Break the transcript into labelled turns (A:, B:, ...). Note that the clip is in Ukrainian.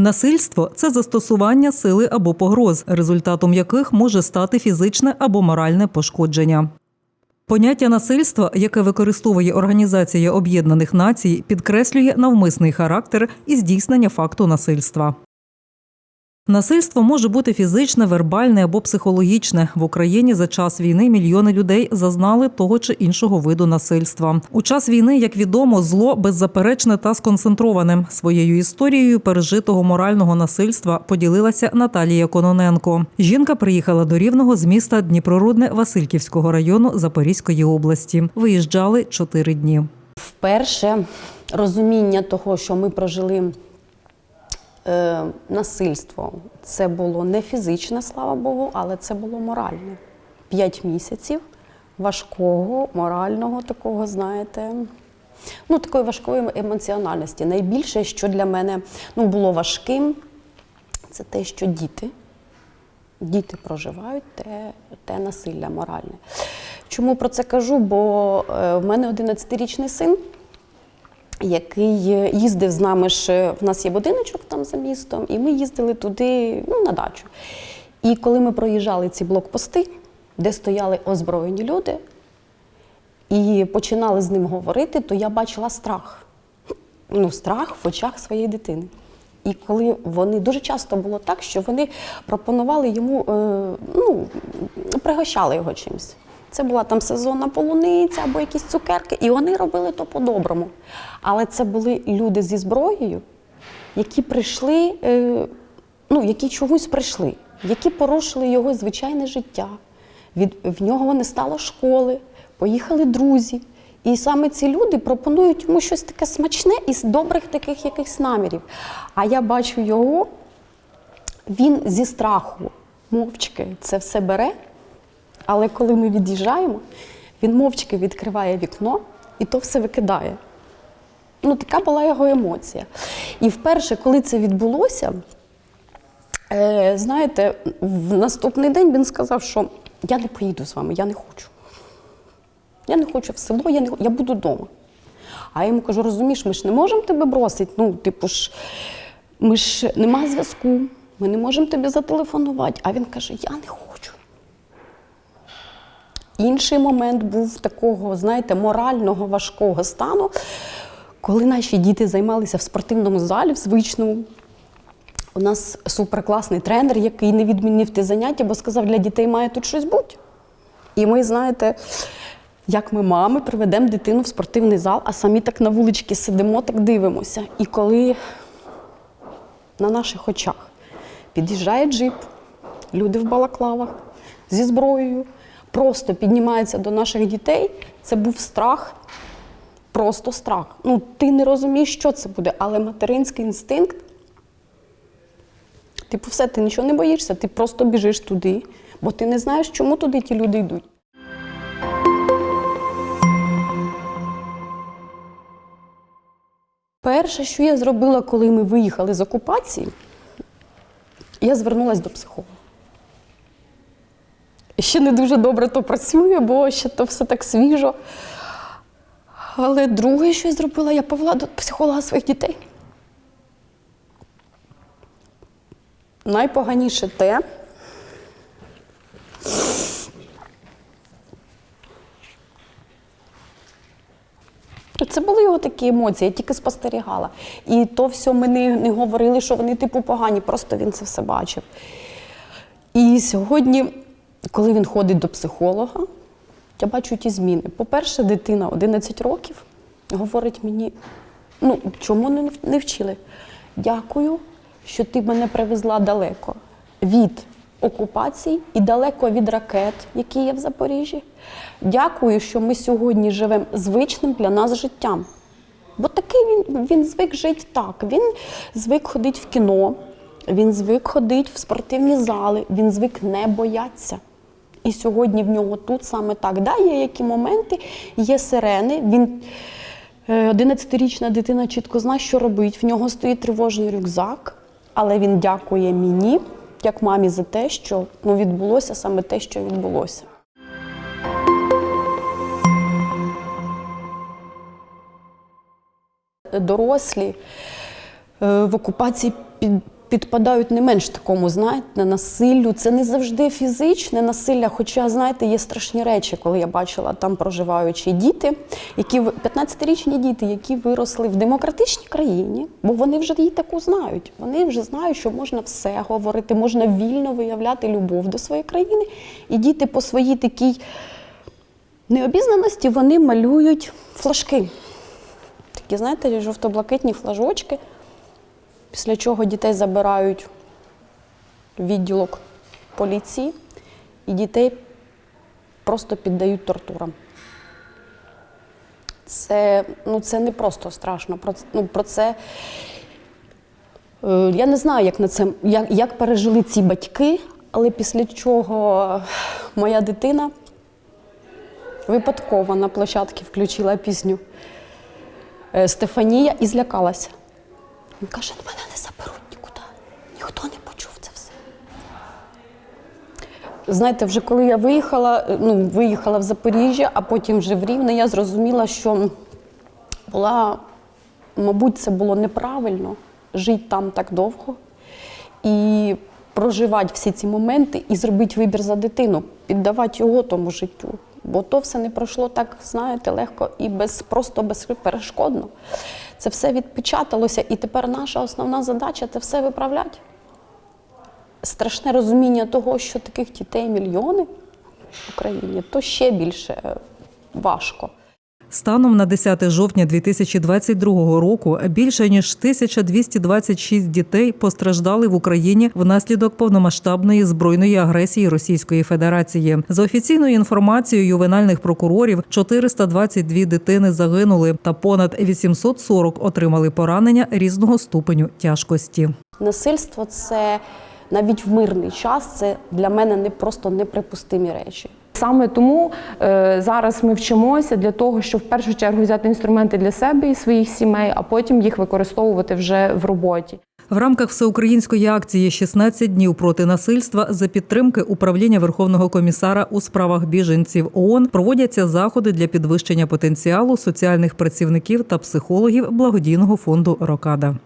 A: Насильство це застосування сили або погроз, результатом яких може стати фізичне або моральне пошкодження. Поняття насильства, яке використовує Організація Об'єднаних Націй, підкреслює навмисний характер і здійснення факту насильства. Насильство може бути фізичне, вербальне або психологічне. В Україні за час війни мільйони людей зазнали того чи іншого виду насильства. У час війни, як відомо, зло беззаперечне та сконцентроване. Своєю історією пережитого морального насильства поділилася Наталія Кононенко. Жінка приїхала до Рівного з міста Дніпрорудне Васильківського району Запорізької області. Виїжджали чотири дні.
B: Вперше розуміння того, що ми прожили е, насильство, це було не фізичне, слава Богу, але це було моральне. П'ять місяців важкого, морального такого, знаєте, ну, такої важкої емоціональності. Найбільше, що для мене ну, було важким, це те, що діти. Діти проживають те, те насилля моральне. Чому про це кажу? Бо е, в мене 11-річний син, який е, їздив з нами ж, в нас є будиночок там за містом, і ми їздили туди ну, на дачу. І коли ми проїжджали ці блокпости, де стояли озброєні люди, і починали з ним говорити, то я бачила страх. Ну, страх в очах своєї дитини. І коли вони дуже часто було так, що вони пропонували йому, е, ну, пригощали його чимось. Це була там сезонна полуниця або якісь цукерки, і вони робили то по-доброму. Але це були люди зі зброєю, які прийшли, е, ну, які чомусь прийшли, які порушили його звичайне життя. Від, в нього не стало школи, поїхали друзі. І саме ці люди пропонують йому щось таке смачне із добрих таких якихось намірів. А я бачу його, він зі страху мовчки це все бере. Але коли ми від'їжджаємо, він мовчки відкриває вікно і то все викидає. Ну, така була його емоція. І вперше, коли це відбулося, е, знаєте, в наступний день він сказав, що я не поїду з вами, я не хочу. Я не хочу в село, я не я буду вдома. А я йому кажу, розумієш, ми ж не можемо тебе бросити. Ну, типу ж, ми ж нема зв'язку, ми не можемо тобі зателефонувати. А він каже, я не хочу. Інший момент був такого, знаєте, морального важкого стану, коли наші діти займалися в спортивному залі, в звичному. У нас суперкласний тренер, який не відмінив ті заняття, бо сказав, для дітей має тут щось бути. І ми, знаєте, як ми мами приведемо дитину в спортивний зал, а самі так на вуличці сидимо, так дивимося. І коли на наших очах під'їжджає джип, люди в балаклавах зі зброєю, просто піднімаються до наших дітей, це був страх, просто страх. Ну, ти не розумієш, що це буде, але материнський інстинкт. Типу, все, ти нічого не боїшся, ти просто біжиш туди, бо ти не знаєш, чому туди ті люди йдуть. Перше, що я зробила, коли ми виїхали з окупації, я звернулася до психолога. Ще не дуже добре то працює, бо ще то все так свіжо. Але друге, що я зробила, я повела до психолога своїх дітей. Найпоганіше те, Це були його такі емоції, я тільки спостерігала. І то все ми не, не говорили, що вони типу погані, просто він це все бачив. І сьогодні, коли він ходить до психолога, я бачу ті зміни. По-перше, дитина 11 років говорить мені: ну, чому не, вчили? Дякую, що ти мене привезла далеко від окупацій і далеко від ракет, які є в Запоріжжі. Дякую, що ми сьогодні живемо звичним для нас життям. Бо такий він, він звик жити так. Він звик ходити в кіно, він звик ходити в спортивні зали, він звик не боятися. І сьогодні в нього тут саме так. Да, Є які моменти, є сирени. Він 11-річна дитина чітко знає, що робить. В нього стоїть тривожний рюкзак, але він дякує мені, як мамі, за те, що ну, відбулося саме те, що відбулося. Дорослі е, в окупації під, підпадають не менш такому, знаєте, насиллю. Це не завжди фізичне насилля. Хоча, знаєте, є страшні речі, коли я бачила там проживаючі діти, які 15-річні діти, які виросли в демократичній країні, бо вони вже її таку знають. Вони вже знають, що можна все говорити, можна вільно виявляти любов до своєї країни. І діти по своїй такій необізнаності вони малюють флажки. Такі, знаєте, жовто-блакитні флажочки, після чого дітей забирають в відділок поліції, і дітей просто піддають тортурам. Це, ну, це не просто страшно. Про, ну, про це е, я не знаю, як, на це, як, як пережили ці батьки, але після чого моя дитина випадково на площадці включила пісню е, Стефанія і злякалася. Він каже, «Ну, мене не заберуть нікуди. Ніхто не почув це все. Знаєте, вже коли я виїхала, е, ну, виїхала в Запоріжжя, а потім вже в Рівне, я зрозуміла, що була, мабуть, це було неправильно жити там так довго і проживати всі ці моменти і зробити вибір за дитину, піддавати його тому життю. Бо то все не пройшло так, знаєте, легко і без, просто безперешкодно. Це все відпечаталося, і тепер наша основна задача це все виправляти. Страшне розуміння того, що таких дітей мільйони в Україні, то ще більше е, важко.
A: Станом на 10 жовтня 2022 року більше ніж 1226 дітей постраждали в Україні внаслідок повномасштабної збройної агресії Російської Федерації. За офіційною інформацією ювенальних прокурорів, 422 дитини загинули, та понад 840 отримали поранення різного ступеню тяжкості.
B: Насильство це навіть в мирний час це для мене не просто неприпустимі речі.
C: Саме тому е, зараз ми вчимося для того, щоб в першу чергу взяти інструменти для себе і своїх сімей, а потім їх використовувати вже в роботі.
A: В рамках всеукраїнської акції «16 днів проти насильства за підтримки управління Верховного комісара у справах біженців ООН проводяться заходи для підвищення потенціалу соціальних працівників та психологів благодійного фонду Рокада.